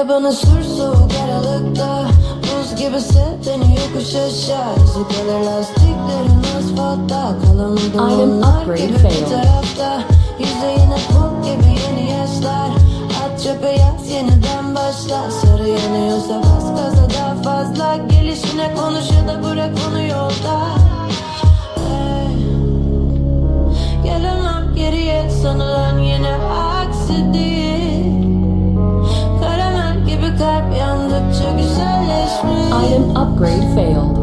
Ya bana sür soğuk aralıkta. Buz gibi beni yokuş aşağı. Kalır lastiklerin asfaltta. Item onlar gibi failed. bir tarafta. Yüzeyine pul gibi yeni yaşlar. At çöpe yaz yeniden başla. Sarı yanıyorsa bas gaza daha fazla. Gelişine konuş ya da bırak onu yolda. Hey. Upgrade failed.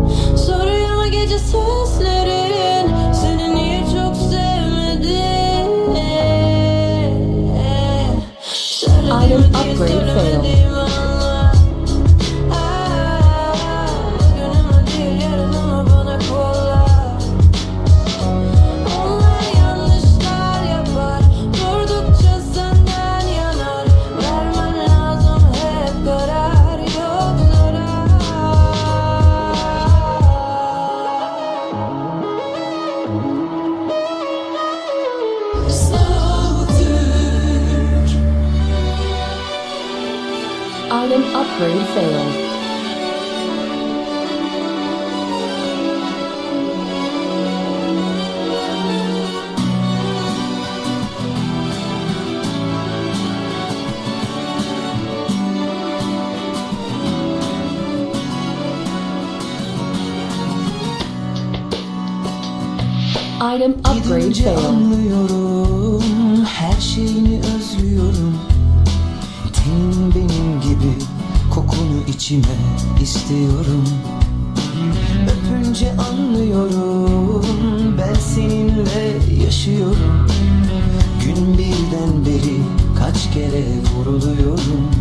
Item upgrade failed. Item upgrade Gidince failed. anlıyorum Her şeyini özlüyorum. Tenin benim gibi Kokunu içime istiyorum. Öpünce anlıyorum Ben seninle yaşıyorum. Gün birden beri Kaç kere vuruluyorum.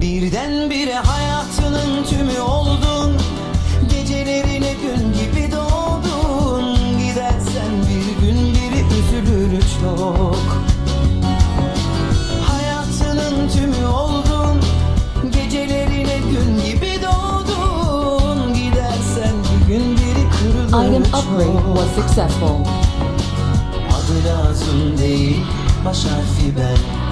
Birdenbire hayatının tümü oldun çok Hayatının tümü oldun Gecelerine gün gibi doğdun. Gidersen bir gün biri kırılır Item upgrade was successful. Adı lazım değil baş harfi ben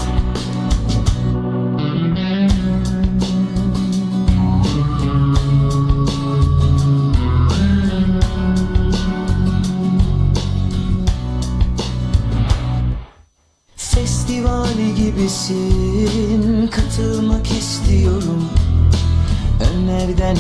gibisin. Katılmak istiyorum. Önlerden